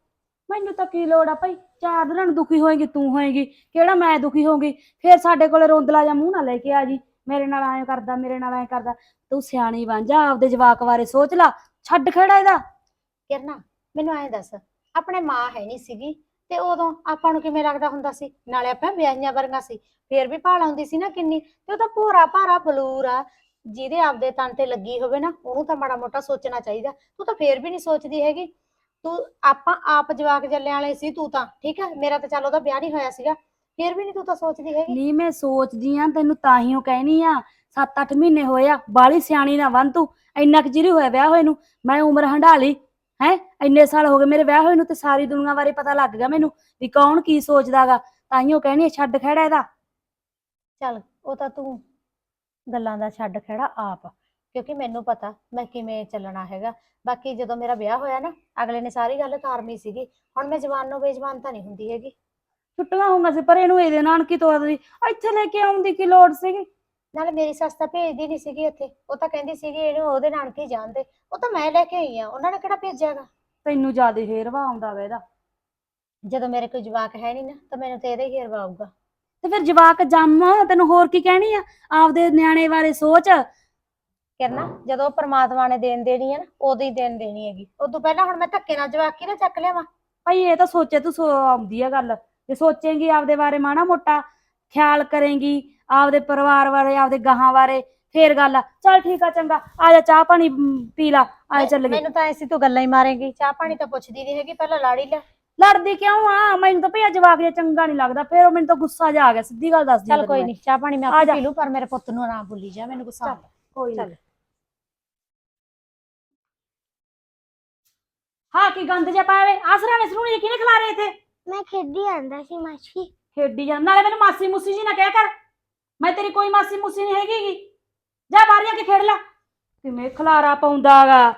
S5: ਮੈਨੂੰ ਤਾਂ ਕੀ ਲੋੜ ਆ ਭਾਈ ਚਾਰ ਦਿਨਾਂ ਨੂੰ ਦੁਖੀ ਹੋਏਗੀ ਤੂੰ ਹੋਏਗੀ ਕਿਹੜਾ ਮੈਂ ਦੁਖੀ ਹੋਊਗੀ ਫੇਰ ਸਾਡੇ ਕੋਲੇ ਰੋਂਦਲਾ ਜਾਂ ਮੂੰਹ ਨਾ ਲੈ ਕੇ ਆ ਜੀ ਮੇਰੇ ਨਾਲ ਐਂ ਕਰਦਾ ਮੇਰੇ ਨਾਲ ਐਂ ਕਰਦਾ ਤੂੰ ਸਿਆਣੀ ਬਣ ਜਾ ਆਪਦੇ ਜਵਾਕ ਬਾਰੇ ਸੋਚ ਲਾ ਛੱਡ ਖੜਾ ਇਹਦਾ।
S2: ਕਿਰਨਾ ਮੈਨੂੰ ਐਂ ਦੱਸ ਆਪਣੇ ਮਾਂ ਹੈ ਨਹੀਂ ਸੀਗੀ ਤੇ ਉਦੋਂ ਆਪਾਂ ਨੂੰ ਕਿਵੇਂ ਲੱਗਦਾ ਹੁੰਦਾ ਸੀ? ਨਾਲੇ ਆਪਾਂ ਵਿਆਹੀਆਂ ਵਰਗਾ ਸੀ। ਫੇਰ ਵੀ ਭਾਲ ਆਉਂਦੀ ਸੀ ਨਾ ਕਿੰਨੀ ਤੇ ਉਹ ਤਾਂ ਭੋਰਾ ਭਾਰਾ ਬਲੂਰ ਆ। ਜਿਹਦੇ ਆਪਦੇ ਤਨ ਤੇ ਲੱਗੀ ਹੋਵੇ ਨਾ, ਉਹਨੂੰ ਤਾਂ ਮਾੜਾ ਮੋਟਾ ਸੋਚਣਾ ਚਾਹੀਦਾ। ਤੂੰ ਤਾਂ ਫੇਰ ਵੀ ਨਹੀਂ ਸੋਚਦੀ ਹੈਗੀ। ਤੂੰ, ਆਪਾਂ ਆਪ ਜਵਾਕ ਜੱਲਿਆਂ ਵਾਲੇ ਸੀ ਤੂੰ ਤਾਂ, ਠੀਕ ਹੈ ਮੇਰਾ ਤਾਂ ਚੱਲ ਉਹਦਾ ਵਿਆਹ ਨਹੀਂ ਹੋਇਆ ਸੀਗਾ। ਫੇਰ ਵੀ ਨਹੀਂ ਤੂੰ ਤਾਂ ਸੋਚਦੀ ਹੈਗੀ।
S5: ਨਹੀਂ ਮੈਂ ਸੋਚਦੀ ਆ, ਤੈਨੂੰ ਤਾਂ ਹੀ ਉਹ ਕਹਿਣੀ ਆ। 7-8 ਮਹੀਨੇ ਹੋਏ ਆ, ਬਾਲੀ ਸਿਆਣੀ ਨਾ ਬਣ ਤੂੰ। ਇੰਨਾ ਕੁ ਚਿਰ ਹੋਇਆ ਵਿਆਹ ਹੋਏ ਨੂੰ। ਮੈਂ ਉਮਰ ਹੰਢਾ ਲਈ। ਹੈ? ਇੰਨੇ ਸਾਲ ਹੋ ਗਏ ਮੇਰੇ ਵਿਆਹ ਹੋਏ ਨੂੰ ਤੇ ਸਾਰੀ ਦੁਨੀਆ ਬਾਰੇ ਪਤਾ ਲੱਗ ਗਿਆ ਮੈਨੂੰ ਵੀ ਕੌਣ ਕੀ ਸੋਚਦਾਗਾ। ਤਾਂ ਹੀ ਉਹ ਕਹਿਣੀ ਆ, ਛੱਡ ਖੜਾ ਇਹਦਾ।
S2: ਚੱਲ ਉਹ ਤਾਂ ਤੂੰ ਗੱਲਾਂ ਦਾ ਛੱਡ ਖੜਾ ਆਪ ਕਿਉਂਕਿ ਮੈਨੂੰ ਪਤਾ ਮੈਂ ਕਿਵੇਂ ਚੱਲਣਾ ਹੈਗਾ। ਬਾਕੀ ਜਦੋਂ ਮੇਰਾ ਵਿਆਹ ਹੋਇਆ ਨਾ ਅਗਲੇ ਨੇ ਸਾਰੀ ਗੱਲ ਤਾਰਨੀ ਸੀਗੀ। ਹੁਣ ਮੈਂ ਜਵਾਨ ਨੂੰ ਬੇਜਵਾਨ ਤਾਂ ਨਹੀਂ ਹੁੰਦੀ ਹੈਗੀ।
S5: ਛੁੱਟੀਆਂ ਹੋਊਗਾ ਸੀ ਪਰ ਇਹਨੂੰ ਇਹਦੇ ਨਾਲ ਕੀ ਤੋਰਦੀ ਇੱਥੇ ਲੈ ਕੇ ਆਉਣ ਦੀ ਕੀ ਲੋੜ ਸੀਗੀ?
S2: ਨਾਲੇ ਮੇਰੀ ਸੱਸ ਤਾਂ ਭੇਜਦੀ ਨਹੀਂ ਸੀਗੀ ਇੱਥੇ ਉਹ ਤਾਂ ਕਹਿੰਦੀ ਸੀਗੀ ਇਹਨੂੰ ਉਹਦੇ ਨਾਨਕੇ ਹੀ ਜਾਣ ਦੇ। ਉਹ ਤਾਂ ਮੈਂ ਲੈ ਕੇ ਆਈ ਆ। ਉਹਨਾਂ ਨੇ ਕਿਹੜਾ ਭੇਜਿਆਗਾ?
S5: ਤੈਨੂੰ ਜ਼ਿਆਦਾ ਹੇਰਵਾ ਆਉਂਦਾ ਵਾ ਇਹਦਾ।
S2: ਜਦੋਂ ਮੇਰੇ ਕੋਈ ਜਵਾਕ ਹੈ ਨਹੀਂ ਨਾ ਤਾਂ ਮੈਨੂੰ ਤੇ ਇਹਦਾ ਹੀ ਹੇਰਵਾ ਆਊਗਾ।
S5: ਤੇ ਫਿਰ ਜਵਾਕ ਜੰਮ ਤੈਨੂੰ ਹੋਰ ਕੀ ਕਹਿਣੀ ਆ? ਆਪਦੇ ਨਿਆਣੇ ਬਾਰੇ ਸੋਚ।
S2: ਕਰਨਾ ਜਦੋਂ ਪ੍ਰਮਾਤਮਾ ਨੇ ਦੇਣ ਦੇਣੀ ਹੈ ਨਾ ਉਦੋਂ ਹੀ ਦੇਣ ਦੇਣੀ ਹੈਗੀ। ਉਦੋਂ ਪਹਿਲਾਂ ਹੁਣ ਮੈਂ ਧੱਕੇ ਨਾਲ ਜਵਾਕ ਕਿਹਦਾ ਚੱਕ ਲਿਆਵਾਂ।
S5: ਭਾਈ ਇਹ ਤਾਂ ਸੋਚੇ ਤੂੰ ਸੋ ਆਉਂਦੀ ਆ ਗੱਲ। ਜੇ ਸੋਚੇਂਗੀ ਆਪਦੇ ਬਾਰੇ ਮਾੜਾ ਮੋਟਾ ਖਿਆਲ ਕਰੇਂਗੀ ਆਪਦੇ ਪਰਿਵਾਰ ਬਾਰੇ ਆਪਦੇ ਗਾਹਾਂ ਬਾਰੇ ਫੇਰ ਗੱਲ ਆ। ਚੱਲ ਠੀਕ ਆ ਚੰਗਾ। ਆ ਜਾ ਚਾਹ ਪਾਣੀ ਮ, ਪੀ ਲਾ। ਆ ਚੱਲ ਗਏ।
S2: ਮੈਨੂੰ ਤਾਂ ਐਸੀ ਤੂੰ ਗੱਲਾਂ ਹੀ ਮਾਰੇਂਗੀ। ਚਾਹ ਪਾਣੀ ਤਾਂ ਪੁੱਛਦੀ ਨਹੀਂ ਹੈਗੀ ਪਹਿਲਾਂ ਲਾੜੀ ਲੈ।
S5: ਲੜਦੀ ਕਿਉਂ ਆ? ਮੈਨੂੰ ਤਾਂ ਭਈਆ ਜਵਾਕ ਜਿਹਾ ਚੰਗਾ ਨਹੀਂ ਲੱਗਦਾ। ਫੇਰ ਉਹ ਮੈਨੂੰ ਤਾਂ ਗੁੱਸਾ ਜਿਹਾ ਆ ਗਿਆ ਸਿੱਧੀ ਗੱਲ ਦੱਸਦੀ
S2: ਚੱਲ ਕੋਈ ਨਹੀਂ ਚਾਹ ਪਾਣੀ ਮੈਂ
S5: ਆ
S2: ਆਪੇ
S5: ਜਾ।
S2: ਪੀ ਲੂ ਪਰ ਮੇਰੇ ਪੁੱਤ ਨੂੰ ਨਾ ਭੁੱਲੀ ਜਾ ਮੈਨੂੰ ਗੁੱਸਾ ਆਉਂਦਾ
S5: ਕੋਈ
S2: ਚੱਲ।
S5: ਨੀ। ਹਾਂ ਕੀ ਗੰਦ ਜਿਹਾ ਪਾਇਆ ਵੇ? ਆਸਰਾ ਨੇ ਸਰੂਣੀ ਕਿਹਨੇ ਖਿਲਾ ਰਹੇ ਇੱਥੇ?
S4: ਮੈਂ ਖੇਡੀ ਆਂਦਾ ਸੀ ਮਾਛੀ
S5: ਖੇਡੀ ਜਾਂ ਨਾਲੇ ਮੈਨੂੰ ਮਾਸੀ ਮੁਸੀ ਜੀ ਨਾ ਕਹਿ ਕਰ। ਮੈਂ ਤੇਰੀ ਕੋਈ ਮਾਸੀ ਮੂਸੀ ਨਹੀਂ ਹੈਗੀ ਗੀ। ਜਾ ਬਾਹਰ ਜਾ ਕੇ ਖੇਡ ਲੈ। ਕਿਵੇਂ ਖਲਾਰਾ ਪਾਉਂਦਾਗਾ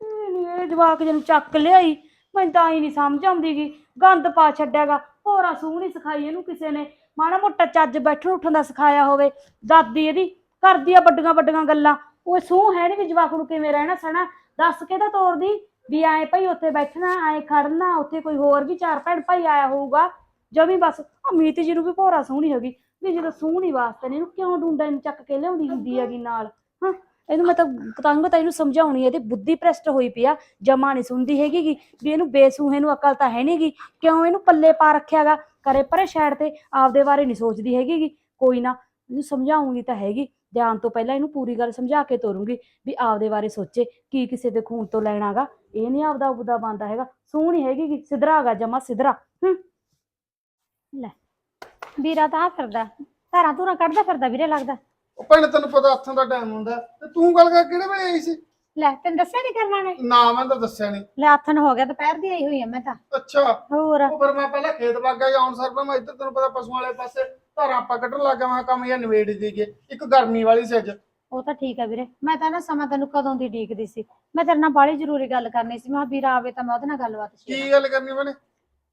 S5: ਇਹ ਜਵਾਕ ਜਿਹਨੂੰ ਚੱਕ ਲਿਆਈ, ਮੈਨੂੰ ਤਾਂ ਹੀ ਨਹੀਂ ਸਮਝ ਆਉਂਦੀ ਗੀ ਗੰਦ ਪਾ ਛੱਡਿਆਗਾ ਹੋਰਾ ਸੂਹ ਨਹੀਂ ਸਿਖਾਈ ਇਹਨੂੰ ਕਿਸੇ ਨੇ। ਮਾੜਾ ਮੋਟਾ ਚੱਜ ਬੈਠਣ ਉੱਠਣ ਦਾ ਸਿਖਾਇਆ ਹੋਵੇ। ਦਾਦੀ ਇਹਦੀ ਕਰਦੀ ਆ ਵੱਡੀਆਂ ਵੱਡੀਆਂ ਗੱਲਾਂ। ਉਹ ਸੂਹ ਹੈ ਨਹੀਂ ਵੀ ਜਵਾਕ ਨੂੰ ਕਿਵੇਂ ਰਹਿਣਾ ਸਹਿਣਾ। ਦੱਸ ਕੇ ਤਾਂ ਤੋਰਦੀ ਵੀ ਆਏ ਭਾਈ ਉੱਥੇ ਬੈਠਣਾ, ਆਏ ਖੜਨਾ, ਉੱਥੇ ਕੋਈ ਹੋਰ ਵੀ ਚਾਰ ਭੈਣ ਭਾਈ ਆਇਆ ਹੋਊਗਾ। ਜਮੀ ਬਸ। ਅਮੀਤ ਜੀ ਨੂੰ ਵੀ ਭੋਰਾ ਸੋਹਣੀ ਹੈਗੀ ਵੀ ਜਦੋਂ ਸੋਹਣੀ ਵਾਸਤੇ ਨੇ, ਇਹਨੂੰ ਕਿਉਂ ਡੁੰਡਾ ਇਹਨੂੰ ਚੱਕ ਕੇ ਲਿਆਉਂਦੀ ਹੁੰਦੀ ਹੈਗੀ ਨਾਲ? ਹਾਂ, ਇਹਨੂੰ ਮੈਂ ਤਾਂ ਤੰਗ ਤਾਂ ਇਹਨੂੰ ਸਮਝਾਉਣੀ ਇਹਦੀ ਬੁੱਧੀ ਭ੍ਰਸ਼ਟ ਹੋਈ ਪਿਆ ਜਮਾ ਨਹੀਂ ਸੁਣਦੀ ਹੈਗੀ ਗੀ ਵੀ ਇਹਨੂੰ ਬੇਸੂਹੇ ਨੂੰ ਅਕਲ ਤਾਂ ਹੈ ਨਹੀਂਗੀ ਕਿਉਂ ਇਹਨੂੰ ਪੱਲੇ ਪਾ ਰੱਖਿਆਗਾ? ਕਰੇ ਪਰੇ ਸ਼ੈਡ ਤੇ ਆਪਦੇ ਬਾਰੇ ਨਹੀਂ ਸੋਚਦੀ ਹੈਗੀ ਗੀ ਕੋਈ ਨਾ, ਇਹਨੂੰ ਸਮਝਾਉਂਗੀ ਤਾਂ ਹੈਗੀ। ਜਾਣ ਤੋਂ ਪਹਿਲਾਂ ਇਹਨੂੰ ਪੂਰੀ ਗੱਲ ਸਮਝਾ ਕੇ ਤੋਰੂੰਗੀ ਵੀ ਆਪਦੇ ਬਾਰੇ ਸੋਚੇ, ਕੀ ਕਿਸੇ ਦੇ ਖੂਨ ਤੋਂ ਲੈਣਾਗਾ। ਇਹ ਨਹੀਂ ਆਪਦਾ ਉਬਦਾ ਬੰਦਾ ਹੈਗਾ। ਸੋਹਣੀ ਹੈਗੀ ਗੀ ਸਿਧਰਾਗਾ, ਜਮਾ ਸਿਧਰਾ। ਹੂੰ।
S2: ਵੀਰਾ ਤਾਂ ਆ ਫਿਰਦਾ ਧਾਰਾਂ ਧੂਰਾਂ ਕੱਢਦਾ ਫਿਰਦਾ ਵੀਰੇ ਲੱਗਦਾ।
S6: ਉਹ ਭੈਣੇ ਤੈਨੂੰ ਪਤਾ ਹੱਥਾਂ ਦਾ ਟਾਈਮ ਹੁੰਦਾ ਤੇ ਤੂੰ ਗੱਲ ਕਰ ਕਿਹੜੇ ਵੇਲੇ ਆਈ ਸੀ?
S2: ਲੈ ਤੈਨੂੰ ਦੱਸਿਆ ਨਹੀਂ ਕਰਨਾ ਨੇ
S6: ਨਾ ਮੈਂ ਤਾਂ ਦੱਸਿਆ ਨਹੀਂ
S2: ਲੈ ਆਥਣ ਹੋ ਗਿਆ ਦੁਪਹਿਰ ਦੀ ਆਈ ਹੋਈ ਆ ਮੈਂ ਤਾਂ।
S6: ਅੱਛਾ।
S2: ਹੋਰ।
S6: ਉਹ ਫਿਰ ਮੈਂ ਪਹਿਲਾਂ ਖੇਤ ਵਗ ਗਿਆ ਆਉਣ ਸਰ ਮੈਂ ਇੱਧਰ ਤੈਨੂੰ ਪਤਾ ਪਸ਼ੂਆਂ ਵਾਲੇ ਪਾਸੇ ਧਾਰਾਂ ਆਪਾਂ ਕੱਢਣ ਲੱਗ ਗਿਆ ਮੈਂ ਕੰਮ ਜਾਂ ਨਵੇੜ ਦੀਏ ਇੱਕ ਗਰਮੀ ਵਾਲੀ ਸੀ ਅੱਜ।
S2: ਉਹ ਤਾਂ ਠੀਕ ਆ ਵੀਰੇ ਮੈਂ ਤਾਂ ਨਾ ਸਮਾਂ ਤੈਨੂੰ ਕਦੋਂ ਦੀ ਡੀਕਦੀ ਸੀ। ਮੈਂ ਤੇਰੇ ਨਾਲ ਬਾਲੀ ਜ਼ਰੂਰੀ ਗੱਲ ਕਰਨੀ ਸੀ ਮੈਂ ਕਿਹਾ ਵੀਰਾ ਆਵੇ ਤਾਂ ਮੈਂ ਉਹਦੇ ਨਾਲ ਗੱਲਬਾਤ ਸ਼ੇਅਰ
S6: ਕੀ ਗੱਲ ਕਰਨੀ ਬਣੇ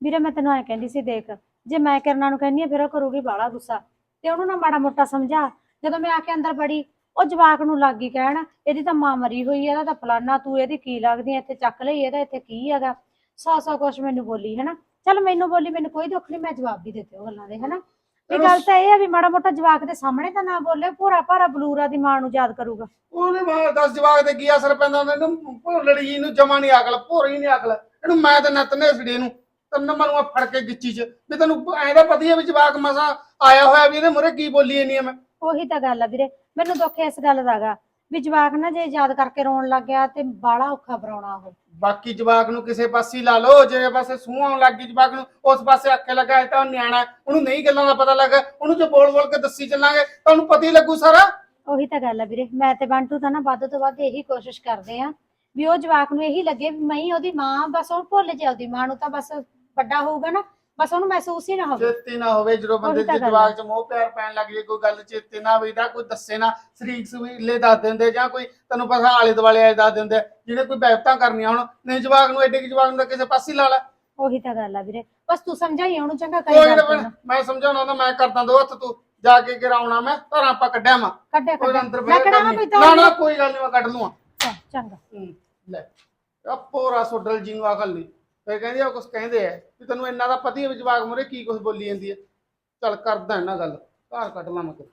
S2: ਵੀਰੇ ਮੈਂ ਤੈਨੂੰ ਐ ਕਹਿੰਦੀ ਸੀ ਦੇਖ ਜੇ ਮੈਂ ਕਿਰਨਾਂ ਨੂੰ ਕਹਿੰਦੀ ਆ ਫਿਰ ਉਹ ਕਰੂਗੀ ਬਾਲਾ ਗੁੱਸਾ। ਤੇ ਉਹਨੂੰ ਨਾ ਮਾੜਾ ਮੋਟਾ ਸਮਝਾ। ਜਦੋਂ ਮੈਂ ਆ ਕੇ ਅੰਦਰ ਬੜੀ ਉਹ ਜਵਾਕ ਨੂੰ ਲੱਗ ਗਈ ਕਹਿਣ, ਇਹਦੀ ਤਾਂ ਮਾਂ ਮਰੀ ਹੋਈ ਆ, ਇਹਦਾ ਤਾਂ ਫਲਾਨਾ, ਤੂੰ ਇਹਦੀ ਕੀ ਲੱਗਦੀ ਐ ਇੱਥੇ ਚੱਕ ਲਈ, ਇਹਦਾ ਇੱਥੇ ਕੀ ਹੈਗਾ? ਸੌ ਸੌ ਕੁਛ ਮੈਨੂੰ ਬੋਲੀ, ਹੈਨਾ? ਚੱਲ ਮੈਨੂੰ ਬੋਲੀ, ਮੈਨੂੰ ਕੋਈ ਦੁੱਖ ਨਹੀਂ ਮੈਂ ਜਵਾਬ ਵੀ ਦਿੱਤੇ ਉਹ ਗੱਲਾਂ ਦੇ, ਹਨਾ? ਇਹ ਗੱਲ ਤਾਂ ਇਹ ਆ ਵੀ ਮਾੜਾ ਮੋਟਾ ਜਵਾਕ ਦੇ ਸਾਹਮਣੇ ਤਾਂ ਨਾ ਬੋਲੇ ਪੂਰਾ ਭਾਰਾ ਬਲੂਰਾ ਦੀ ਮਾਂ ਨੂੰ ਯਾਦ ਕਰੂਗਾ।
S6: ਉਹਨੇ ਬਾਹਰ 10 ਜਵਾਕ ਦੇ ਕੀ ਅਸਰ ਪੈਂਦਾ ਹੁੰਦਾ, ਇਹਨੂੰ ਭੋਲੜੀ ਜੀ ਨੂੰ ਜਮਾ ਨਹੀਂ ਅਕਲ, ਭੋਰੀ ਨਹੀਂ ਅਕਲ। ਇਹਨੂੰ ਮੈਂ ਤੇ ਨੱਤ ਨੇ ਸੜੀ ਨੂੰ ਤੈਨੂੰ ਮਨੂੰ ਫੜ ਕੇ ਗਿੱਚੀ ਚ। ਵੀ ਤੈਨੂੰ ਐਂ ਦਾ ਪਤਾ ਹੀ ਆ ਵੀ ਜਵਾਕ ਮਸਾ ਆਇਆ ਹੋਇਆ ਵੀ ਇਹਦੇ ਮੁਰੇ ਕੀ ਬੋਲੀ ਨਹੀਂ ਮੈਂ।
S2: ਉਹੀ ਤਾਂ ਗੱਲ ਆ ਵੀਰੇ। ਮੈਨੂੰ ਦੁੱਖ ਇਸ ਗੱਲ ਦਾਗਾ ਵੀ ਜਵਾਕ ਨਾ ਜੇ ਯਾਦ ਕਰਕੇ ਰੋਣ ਲੱਗ ਗਿਆ ਤੇ ਬਾਲਾ ਔਖਾ ਬਣਾਉਣਾ ਉਹ।
S6: ਬਾਕੀ ਜਵਾਕ ਨੂੰ ਕਿਸੇ ਪਾਸੇ ਹੀ ਲਾ ਲਓ ਜਿਹੜੇ ਪਾਸੇ ਸੂਹ ਆਉਣ ਲੱਗ ਗਈ ਜਵਾਕ ਨੂੰ ਉਸ ਪਾਸੇ ਅੱਖੇ ਲੱਗਾ ਇਹ ਤਾਂ ਉਹ ਨਿਆਣਾ ਹੈ, ਉਹਨੂੰ ਨਹੀਂ ਗੱਲਾਂ ਦਾ ਪਤਾ ਲੱਗਾ ਉਹਨੂੰ ਜੇ ਬੋਲ ਬੋਲ ਕੇ ਦੱਸੀ ਚੱਲਾਂਗੇ ਤਾਂ ਉਹਨੂੰ ਪਤਾ ਹੀ ਲੱਗੂ ਸਾਰਾ।
S2: ਉਹੀ ਤਾਂ ਗੱਲ ਆ ਵੀਰੇ। ਮੈਂ ਤੇ ਬੰਟੂ ਤਾਂ ਨਾ ਵੱਧ ਤੋਂ ਵੱਧ ਇਹੀ ਕੋਸ਼ਿਸ਼ ਕਰਦੇ ਆ ਵੀ ਉਹ ਜਵਾਕ ਨੂੰ ਇਹੀ ਲੱਗੇ ਵੀ ਮੈਂ ਹੀ ਉਹਦੀ ਮਾਂ ਬਸ ਉਹ ਭੁੱਲ ਜੇ ਉਹਦੀ ਮਾਂ ਨੂੰ ਤਾਂ ਬਸ ਵੱਡਾ ਹੋਊਗਾ ਨਾ ਬਸ ਉਹਨੂੰ ਮਹਿਸੂਸ ਹੀ ਨਾ ਹੋਵੇ।
S6: ਚੇਤੇ ਨਾ ਹੋਵੇ ਜਦੋਂ ਬੰਦੇ
S2: ਉਹੀ ਤਾਂ
S6: ਦੇ
S2: ਗੱਲ
S6: ਜਵਾਕ ਚ ਮੋਹ ਪਿਆਰ ਪੈਣ ਲੱਗ ਜੇ ਕੋਈ ਗੱਲ ਚੇਤੇ ਨਾ ਹੋਵੇ ਤਾਂ ਕੋਈ ਦੱਸੇ ਨਾ ਸਰੀਕ ਸਵੀਲੇ ਦੱਸ ਦਿੰਦੇ ਜਾਂ ਕੋਈ ਤੈਨੂੰ ਪਤਾ ਆਲੇ ਦੁਆਲੇ ਆਏ ਦੱਸ ਦਿੰਦੇ ਜਿਹਨੇ ਕੋਈ ਬੈਬਤਾਂ ਕਰਨੀਆਂ ਹੁਣ ਨਹੀਂ ਜਵਾਕ ਨੂੰ ਐਡੇ ਕਿ ਜਵਾਕ ਨੂੰ ਤਾਂ ਕਿਸੇ ਪਾਸੇ ਹੀ ਲਾ ਲੈ।
S2: ਉਹੀ ਤਾਂ ਗੱਲ ਆ ਵੀਰੇ। ਬਸ ਤੂੰ ਸਮਝਾਈ ਉਹਨੂੰ ਚੰਗਾ ਕਰੀ
S6: ਕੋਈ
S2: ਗੱਲ
S6: ਨਾ
S2: ਤੂੰ
S6: ਮੈਂ ਸਮਝਾਉਣਾ ਤਾਂ ਮੈਂ ਕਰਦਾ ਦੋ ਹੱਥ ਤੂੰ ਜਾ ਕੇ ਗਿਰਾਉਣਾ ਮੈਂ ਧਾਰਾਂ ਆਪਾਂ ਕੱਢਿਆ ਮਾ
S2: ਕੱਢਿਆ
S6: ਕੋਈ ਅੰਦਰ
S2: ਮੈਂ ਕਢਾਵਾਂ
S6: ਕਰਨੀ।
S2: ਕੋਈ
S6: ਨਾ ਨਾ
S2: ਤਾਂ
S6: ਕੋਈ ਗੱਲ ਨਹੀਂ ਮੈਂ ਕੱਢ ਲੂੰਗਾ।
S2: ਚੰਗਾ।
S6: ਲੈ। ਆ ਪੋਰਾ ਸੋਡਲ ਜੀ ਨੂੰ ਅਕਲ ਨਹੀਂ ਫਿਰ ਕਹਿੰਦੇ ਆ ਕੁਝ ਕਹਿੰਦੇ ਆ ਵੀ ਤੈਨੂੰ ਇੰਨਾ ਦਾ ਪਤੀ ਹੈ ਵੀ ਜਵਾਕ ਮੁਰੇ ਕੀ ਕੁਝ ਬੋਲੀ ਜਾਂਦੀ ਹੈ ਚੱਲ ਕਰਦਾ ਇਹਨਾਂ ਗੱਲ ਘਰ ਕੱਢ ਲਾਂ ਮੈਂ ਕਿਤੇ।